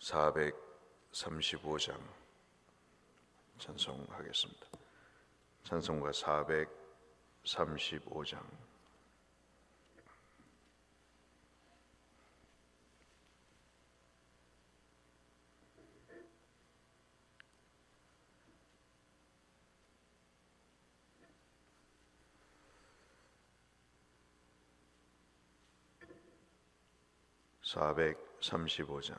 435장 찬송하겠습니다. 찬송가 435장 (435장)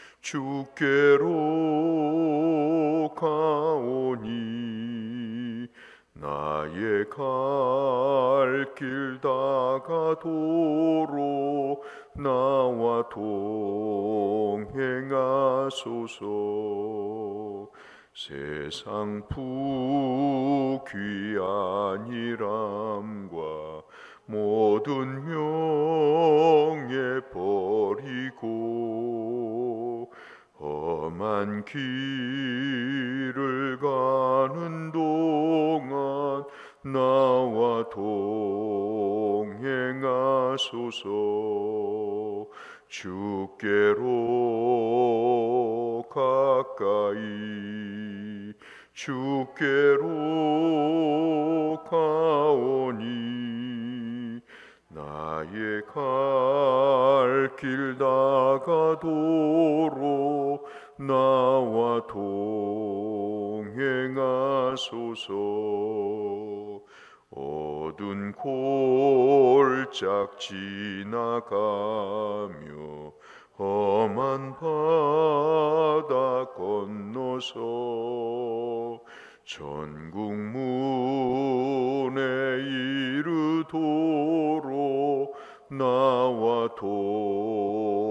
주께로 가오니 나의 갈 길 다가도록 나와 동행하소서. 세상 부귀한이람과 모든 명예 버리고 험한 길을 가는 동안 나와 동행하소서. 주께로 가까이 주께로 가오니 나의 갈길 다가도록 나와 동행하소서. 어두운 골짝 지나가며 험한 바다 건너서 전국 문에 이르도록 나와 동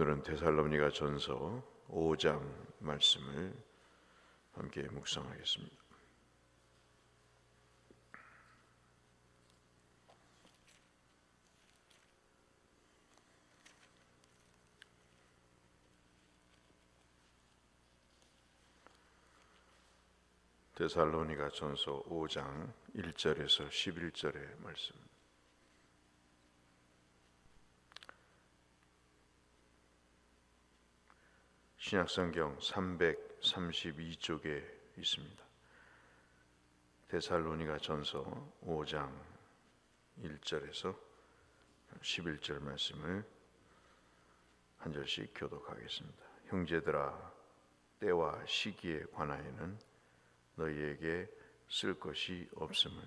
오늘은 데살로니가 전서 5장 말씀을 함께 묵상하겠습니다. 데살로니가 전서 5장 1절에서 11절의 말씀. 신약성경 332쪽에 있습니다. 데살로니가 전서 5장 1절에서 11절 말씀을 한 절씩 교독하겠습니다. 형제들아 때와 시기에 관하여는 너희에게 쓸 것이 없음은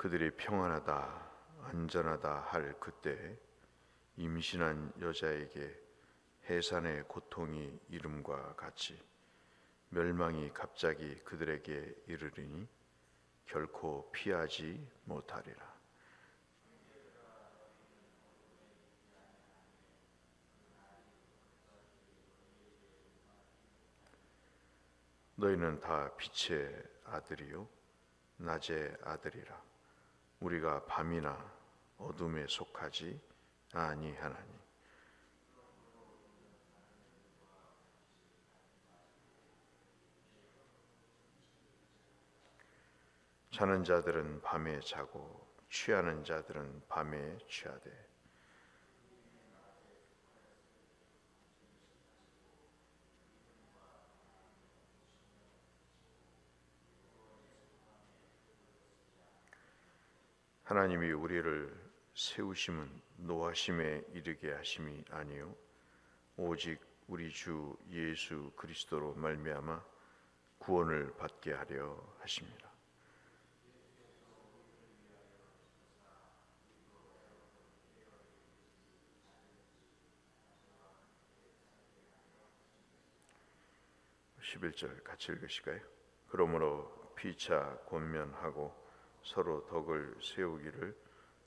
그들이 평안하다 안전하다 할 그때 임신한 여자에게 해산의 고통이 이름과 같이 멸망이 갑자기 그들에게 이르리니 결코 피하지 못하리라. 너희는 다 빛의 아들이요 낮의 아들이라 우리가 밤이나 어둠에 속하지 아니하나니. 자는 자들은 밤에 자고 취하는 자들은 밤에 취하되 하나님이 우리를 세우심은 노하심에 이르게 하심이 아니요 오직 우리 주 예수 그리스도로 말미암아 구원을 받게 하려 하십니다. (11절) 같이 읽으실까요? 그러므로 피차 권면하고 서로 덕을 세우기를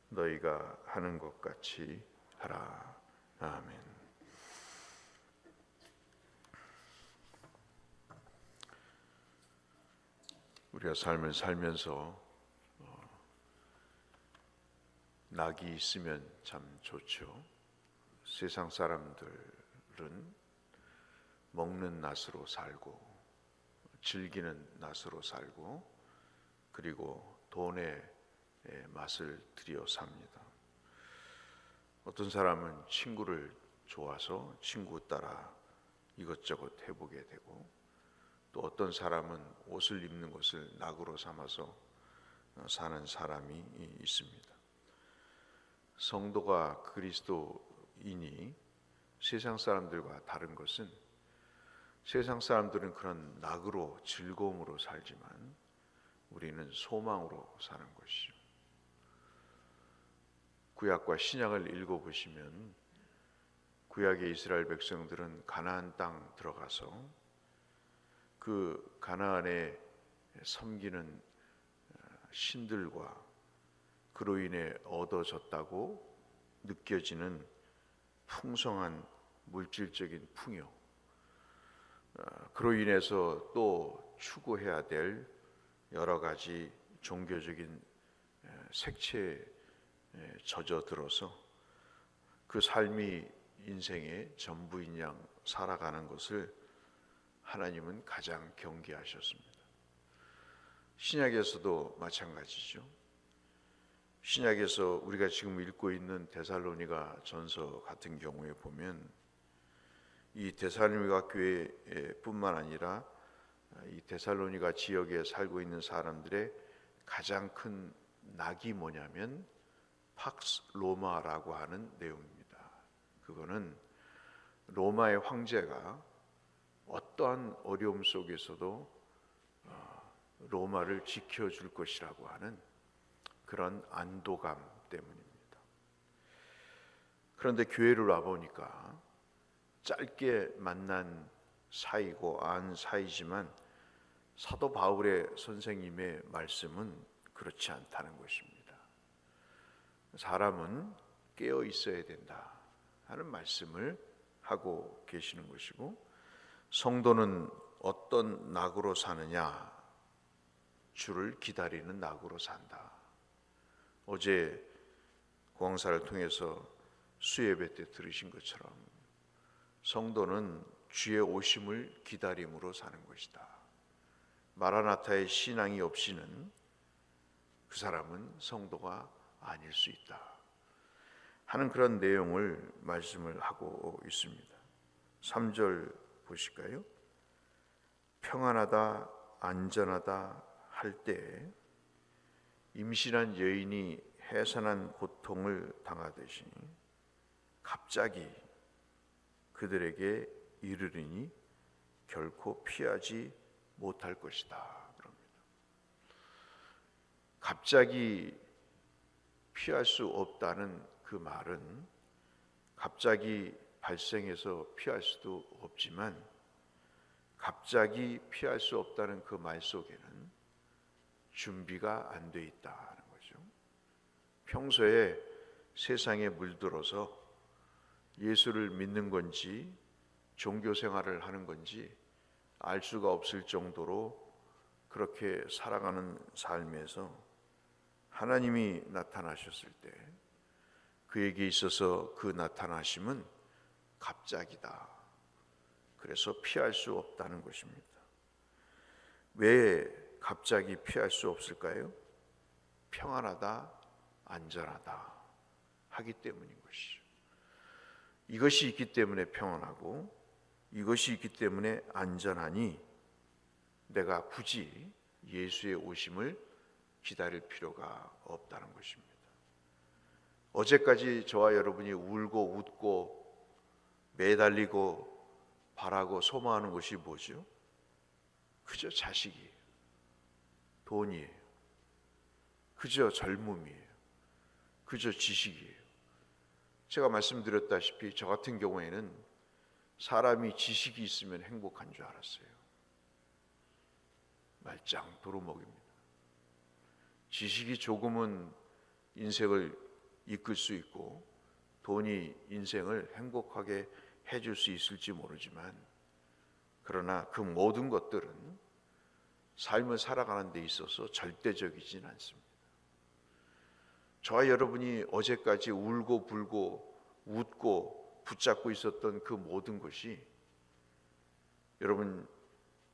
너희가 하는 것 같이 하라. 아멘. 우리가 삶을 살면서 어, 낙이 있으면 참 좋죠. 세상 사람들은 먹는 낫으로 살고 즐기는 낫으로 살고 그리고 돈의 맛을 들여 삽니다. 어떤 사람은 친구를 좋아서 친구 따라 이것저것 해보게 되고 또 어떤 사람은 옷을 입는 것을 낙으로 삼아서 사는 사람이 있습니다. 성도가 그리스도인이 세상 사람들과 다른 것은 세상 사람들은 그런 낙으로 즐거움으로 살지만 우리는 소망으로 사는 것이죠. 구약과 신약을 읽어 보시면 구약의 이스라엘 백성들은 가나안 땅 들어가서 그 가나안에 섬기는 신들과 그로 인해 얻어졌다고 느껴지는 풍성한 물질적인 풍요, 그로 인해서 또 추구해야 될 여러 가지 종교적인 색채에 젖어 들어서 그 삶이 인생의 전부인 양 살아가는 것을 하나님은 가장 경계하셨습니다. 신약에서도 마찬가지죠. 신약에서 우리가 지금 읽고 있는 데살로니가 전서 같은 경우에 보면 이 데살로니가 교회뿐만 아니라 이 데살로니가 지역에 살고 있는 사람들의 가장 큰 낙이 뭐냐면 팍스 로마라고 하는 내용입니다. 그거는 로마의 황제가 어떠한 어려움 속에서도 어, 로마를 지켜줄 것이라고 하는 그런 안도감 때문입니다. 그런데 교회를 와 보니까 짧게 만난 사이고 안 사이지만 사도 바울의 선생님의 말씀은 그렇지 않다는 것입니다. 사람은 깨어 있어야 된다 하는 말씀을 하고 계시는 것이고 성도는 어떤 낙으로 사느냐 주를 기다리는 낙으로 산다. 어제 공사를 통해서 수예배 때 들으신 것처럼 성도는 주의 오심을 기다림으로 사는 것이다. 마라나타의 신앙이 없이는 그 사람은 성도가 아닐 수 있다. 하는 그런 내용을 말씀을 하고 있습니다. 3절 보실까요? 평안하다, 안전하다 할 때 임신한 여인이 해산한 고통을 당하듯이 갑자기 그들에게 이르리니 결코 피하지 못할 것이다. 그럽니다. 갑자기 피할 수 없다는 그 말은 갑자기 발생해서 피할 수도 없지만 갑자기 피할 수 없다는 그 말 속에는 준비가 안 돼 있다는 거죠. 평소에 세상에 물들어서 예수를 믿는 건지 종교 생활을 하는 건지 알 수가 없을 정도로 그렇게 살아가는 삶에서 하나님이 나타나셨을 때 그에게 있어서 그 나타나심은 갑자기다. 그래서 피할 수 없다는 것입니다. 왜 갑자기 피할 수 없을까요? 평안하다, 안전하다 하기 때문인 것이죠. 이것이 있기 때문에 평안하고 이것이 있기 때문에 안전하니 내가 굳이 예수의 오심을 기다릴 필요가 없다는 것입니다. 어제까지 저와 여러분이 울고 웃고 매달리고 바라고 소망하는 것이 뭐죠? 그저 자식이에요. 돈이에요. 그저 젊음이에요. 그저 지식이에요. 제가 말씀드렸다시피 저 같은 경우에는 사람이 지식이 있으면 행복한 줄 알았어요. 말짱 도루묵입니다. 지식이 조금은 인생을 이끌 수 있고 돈이 인생을 행복하게 해줄 수 있을지 모르지만 그러나 그 모든 것들은 삶을 살아가는 데 있어서 절대적이진 않습니다. 저와 여러분이 어제까지 울고 불고 웃고 붙잡고 있었던 그 모든 것이 여러분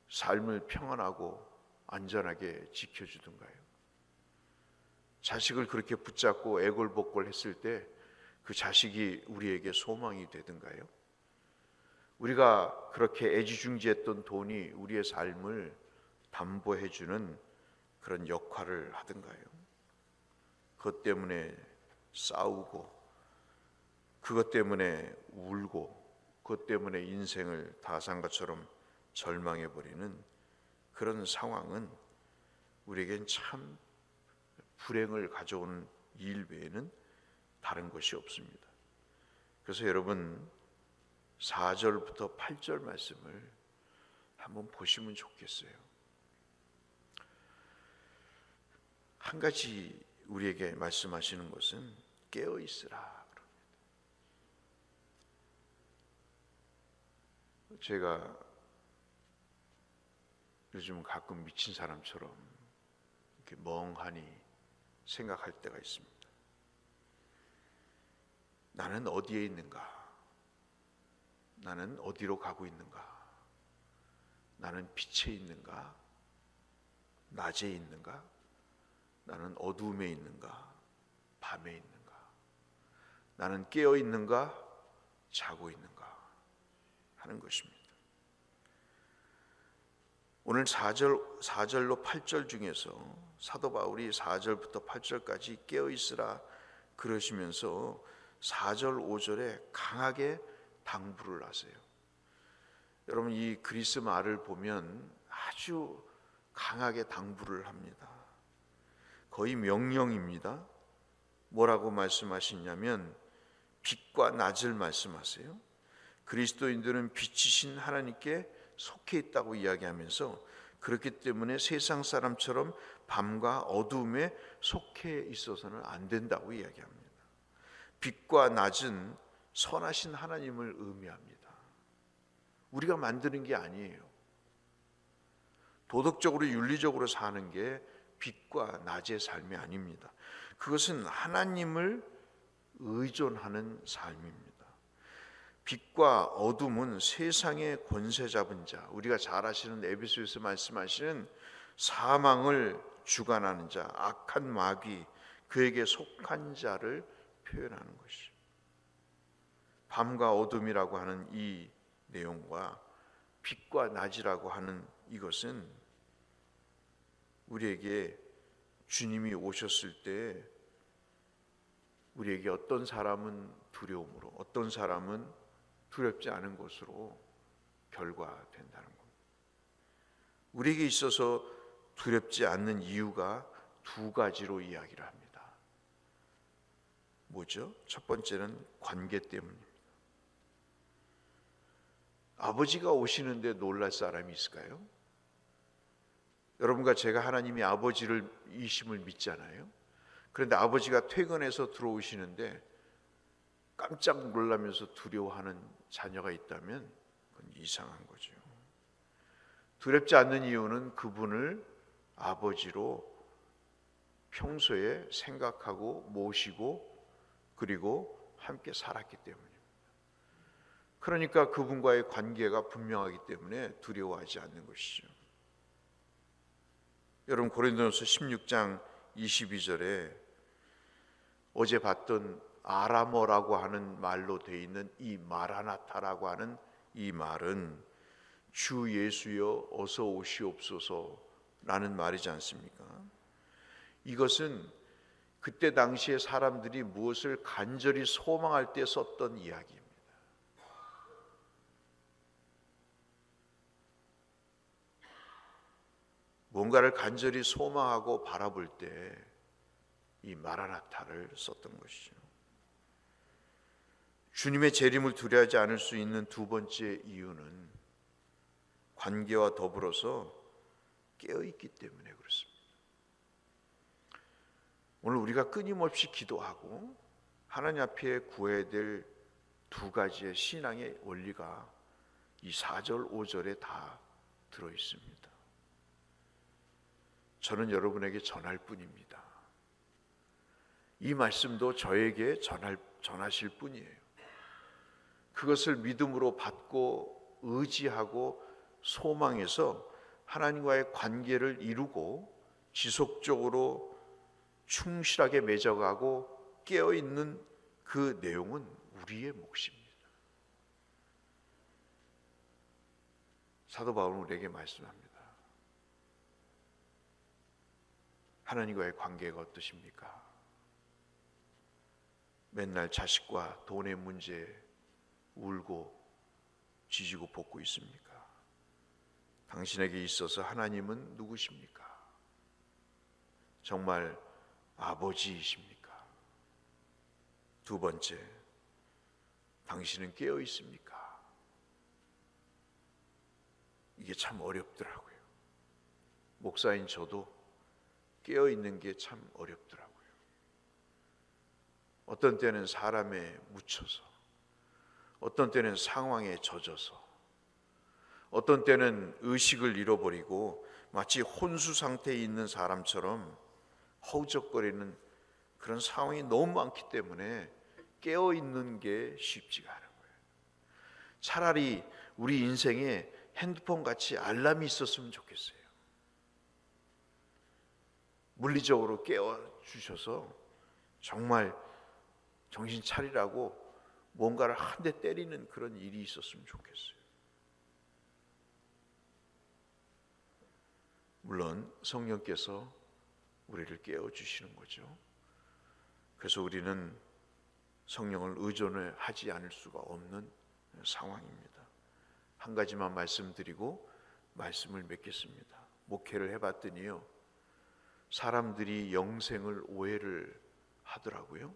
삶을 평안하고 안전하게 지켜주던가요? 자식을 그렇게 붙잡고 애골복골 했을 때 그 자식이 우리에게 소망이 되든가요? 우리가 그렇게 애지중지했던 돈이 우리의 삶을 담보해 주는 그런 역할을 하든가요? 그것 때문에 싸우고 그것 때문에 울고 그것 때문에 인생을 다 산 것처럼 절망해 버리는 그런 상황은 우리에겐 참 불행을 가져오는 일 외에는 다른 것이 없습니다. 그래서 여러분 4절부터 8절 말씀을 한번 보시면 좋겠어요. 한 가지 우리에게 말씀하시는 것은 깨어 있으라 그럽니다. 제가 요즘 가끔 미친 사람처럼 이렇게 멍하니 생각할 때가 있습니다. 나는 어디에 있는가? 나는 어디로 가고 있는가? 나는 빛에 있는가? 낮에 있는가? 나는 어두움에 있는가? 밤에 있는가? 나는 깨어 있는가? 자고 있는가? 하는 것입니다. 오늘 4절 4절로 8절 중에서 사도 바울이 4절부터 8절까지 깨어 있으라 그러시면서 4절 5절에 강하게 당부를 하세요. 여러분 이 그리스 말을 보면 아주 강하게 당부를 합니다. 거의 명령입니다. 뭐라고 말씀하시냐면 빛과 낮을 말씀하세요. 그리스도인들은 빛이신 하나님께 속해 있다고 이야기하면서 그렇기 때문에 세상 사람처럼 밤과 어두움에 속해 있어서는 안 된다고 이야기합니다. 빛과 낮은 선하신 하나님을 의미합니다. 우리가 만드는 게 아니에요. 도덕적으로 윤리적으로 사는 게 빛과 낮의 삶이 아닙니다. 그것은 하나님을 의존하는 삶입니다. 빛과 어둠은 세상의 권세 잡은 자, 우리가 잘 아시는 에베소에서 말씀하시는 사망을 주관하는 자, 악한 마귀, 그에게 속한 자를 표현하는 것이. 밤과 어둠이라고 하는 이 내용과 빛과 낮이라고 하는 이것은 우리에게 주님이 오셨을 때 우리에게 어떤 사람은 두려움으로 어떤 사람은 두렵지 않은 것으로 결과된다는 겁니다. 우리에게 있어서 두렵지 않는 이유가 두 가지로 이야기를 합니다. 뭐죠? 첫 번째는 관계 때문입니다. 아버지가 오시는데 놀랄 사람이 있을까요? 여러분과 제가 하나님이 아버지를 이심을 믿잖아요. 그런데 아버지가 퇴근해서 들어오시는데 깜짝 놀라면서 두려워하는 자녀가 있다면 그건 이상한 거죠. 두렵지 않는 이유는 그분을 아버지로 평소에 생각하고 모시고 그리고 함께 살았기 때문입니다. 그러니까 그분과의 관계가 분명하기 때문에 두려워하지 않는 것이죠. 여러분 고린도전서 16장 22절에 어제 봤던 아람어라고 하는 말로 되어 있는 이 마라나타라고 하는 이 말은 주 예수여 어서 오시옵소서라는 말이지 않습니까? 이것은 그때 당시에 사람들이 무엇을 간절히 소망할 때 썼던 이야기입니다. 뭔가를 간절히 소망하고 바라볼 때 이 마라나타를 썼던 것이죠. 주님의 재림을 두려워하지 않을 수 있는 두 번째 이유는 관계와 더불어서 깨어 있기 때문에 그렇습니다. 오늘 우리가 끊임없이 기도하고 하나님 앞에 구해야 될 두 가지의 신앙의 원리가 이 4절, 5절에 다 들어 있습니다. 저는 여러분에게 전할 뿐입니다. 이 말씀도 저에게 전할, 전하실 뿐이에요. 그것을 믿음으로 받고 의지하고 소망해서 하나님과의 관계를 이루고 지속적으로 충실하게 맺어가고 깨어 있는 그 내용은 우리의 몫입니다. 사도 바울은 우리에게 말씀합니다. 하나님과의 관계가 어떠십니까? 맨날 자식과 돈의 문제 울고 지지고 볶고 있습니까? 당신에게 있어서 하나님은 누구십니까? 정말 아버지이십니까? 두 번째, 당신은 깨어 있습니까? 이게 참 어렵더라고요. 목사인 저도 깨어 있는 게 참 어렵더라고요. 어떤 때는 사람에 묻혀서, 어떤 때는 상황에 젖어서, 어떤 때는 의식을 잃어버리고 마치 혼수 상태에 있는 사람처럼 허우적거리는 그런 상황이 너무 많기 때문에 깨어 있는 게 쉽지가 않은 거예요. 차라리 우리 인생에 핸드폰 같이 알람이 있었으면 좋겠어요. 물리적으로 깨워 주셔서 정말 정신 차리라고 뭔가를 한 대 때리는 그런 일이 있었으면 좋겠어요. 물론 성령께서 우리를 깨워 주시는 거죠. 그래서 우리는 성령을 의존을 하지 않을 수가 없는 상황입니다. 한 가지만 말씀드리고 말씀을 맺겠습니다. 목회를 해봤더니요, 사람들이 영생을 오해를 하더라고요.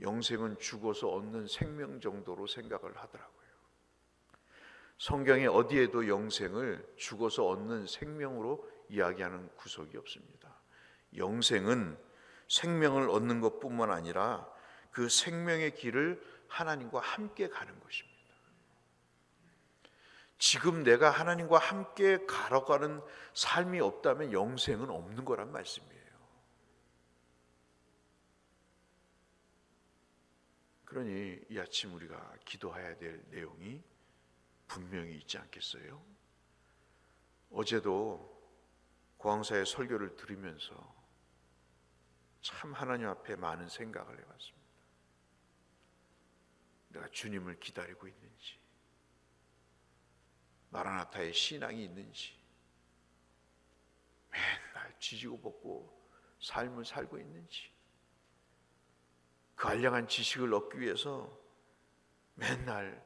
영생은 죽어서 얻는 생명 정도로 생각을 하더라고요. 성경에 어디에도 영생을 죽어서 얻는 생명으로 이야기하는 구석이 없습니다. 영생은 생명을 얻는 것뿐만 아니라 그 생명의 길을 하나님과 함께 가는 것입니다. 지금 내가 하나님과 함께 가러 가는 삶이 없다면 영생은 없는 거란 말씀이에요. 그러니 이 아침 우리가 기도해야 될 내용이 분명히 있지 않겠어요? 어제도 고항사의 설교를 들으면서 참 하나님 앞에 많은 생각을 해봤습니다. 내가 주님을 기다리고 있는지, 마라나타의 신앙이 있는지, 맨날 지지고 볶고 삶을 살고 있는지, 그 알량한 지식을 얻기 위해서 맨날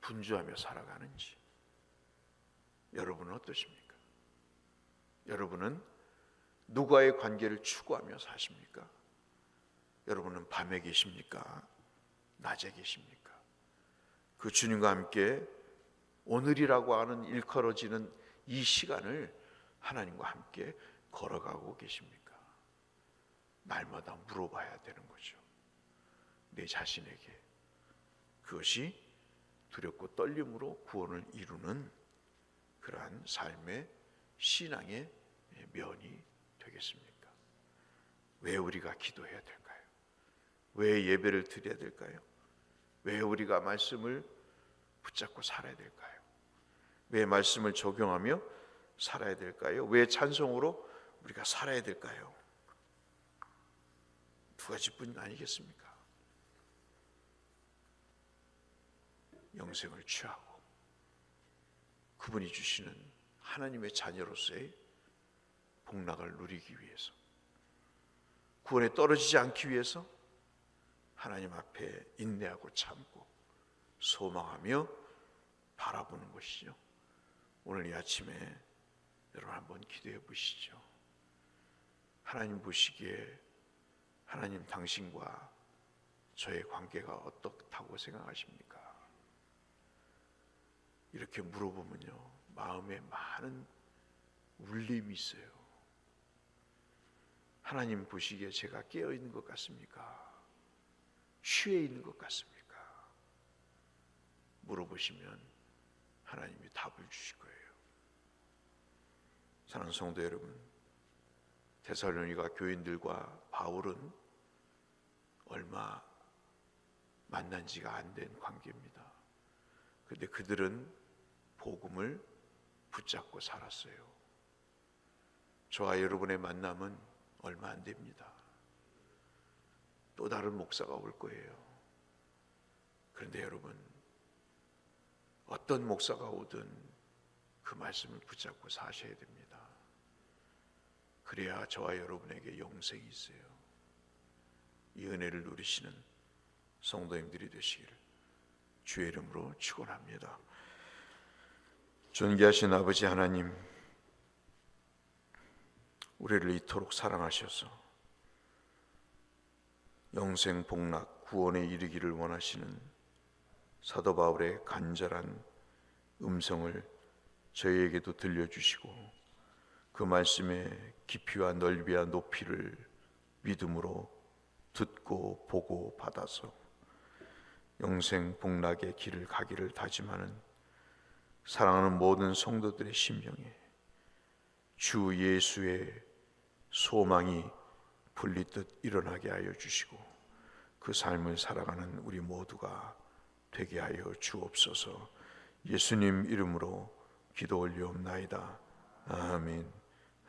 분주하며 살아가는지 여러분은 어떠십니까? 여러분은 누구와의 관계를 추구하며 사십니까? 여러분은 밤에 계십니까? 낮에 계십니까? 그 주님과 함께 오늘이라고 하는 일컬어지는 이 시간을 하나님과 함께 걸어가고 계십니까? 날마다 물어봐야 되는 거죠. 내 자신에게 그것이 두렵고 떨림으로 구원을 이루는 그러한 삶의 신앙의 면이 되겠습니까? 왜 우리가 기도해야 될까요? 왜 예배를 드려야 될까요? 왜 우리가 말씀을 붙잡고 살아야 될까요? 왜 말씀을 적용하며 살아야 될까요? 왜 찬송으로 우리가 살아야 될까요? 두 가지뿐 아니겠습니까? 영생을 취하고 그분이 주시는 하나님의 자녀로서의 복락을 누리기 위해서 구원에 떨어지지 않기 위해서 하나님 앞에 인내하고 참고 소망하며 바라보는 것이죠. 오늘 이 아침에 여러분 한번 기도해 보시죠. 하나님 보시기에 하나님 당신과 저의 관계가 어떻다고 생각하십니까? 이렇게 물어보면요, 마음에 많은 울림이 있어요. 하나님 보시기에 제가 깨어 있는 것 같습니까? 취해 있는 것 같습니까? 물어보시면 하나님이 답을 주실 거예요. 사랑하는 성도 여러분, 데살로니가 교인들과 바울은 얼마 만난 지가 안 된 관계입니다. 그런데 그들은 복음을 붙잡고 살았어요. 저와 여러분의 만남은 얼마 안 됩니다. 또 다른 목사가 올 거예요. 그런데 여러분, 어떤 목사가 오든 그 말씀을 붙잡고 사셔야 됩니다. 그래야 저와 여러분에게 영생이 있어요. 이 은혜를 누리시는 성도님들이 되시기를 주의 이름으로 축원합니다. 존귀하신 아버지 하나님, 우리를 이토록 사랑하셔서 영생 복락 구원에 이르기를 원하시는 사도 바울의 간절한 음성을 저희에게도 들려주시고 그 말씀의 깊이와 넓이와 높이를 믿음으로 듣고 보고 받아서 영생 복락의 길을 가기를 다짐하는 사랑하는 모든 성도들의 심령에 주 예수의 소망이 불리듯 일어나게 하여 주시고 그 삶을 살아가는 우리 모두가 되게 하여 주옵소서 예수님 이름으로 기도 올리옵나이다. 아멘.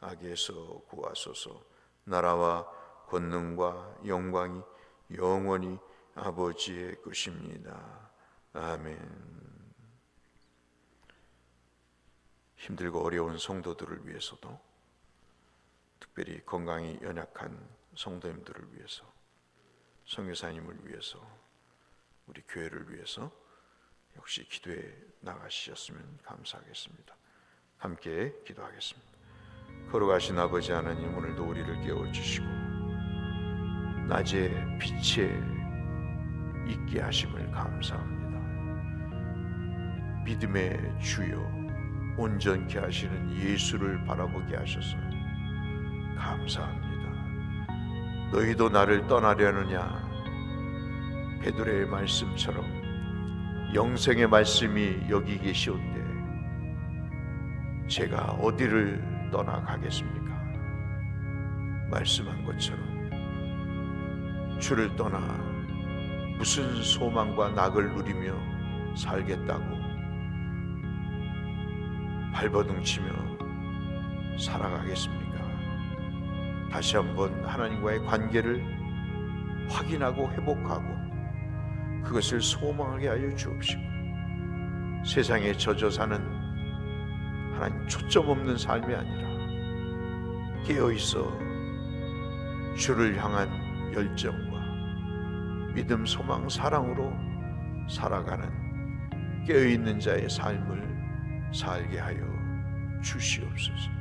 악에서 구하소서 나라와 권능과 영광이 영원히 아버지의 것입니다. 아멘. 힘들고 어려운 성도들을 위해서도 특별히 건강이 연약한 성도님들을 위해서 성교사님을 위해서 우리 교회를 위해서 역시 기도해 나가셨으면 감사하겠습니다. 함께 기도하겠습니다. 걸어가신 아버지 하나님 오늘도 우리를 깨워 주시고 낮에 빛에 있게 하심을 감사합니다. 믿음의 주요 온전케 하시는 예수를 바라보게 하셔서 감사합니다. 너희도 나를 떠나려느냐? 베드로의 말씀처럼 영생의 말씀이 여기 계시온데 제가 어디를 떠나가겠습니까? 말씀한 것처럼 주를 떠나 무슨 소망과 낙을 누리며 살겠다고 발버둥치며 살아가겠습니까? 다시 한번 하나님과의 관계를 확인하고 회복하고 그것을 소망하게 하여 주옵시고 세상에 젖어 사는 하나님 초점 없는 삶이 아니라 깨어 있어 주를 향한 열정과 믿음, 소망, 사랑으로 살아가는 깨어 있는 자의 삶을 살게 하여 주시옵소서.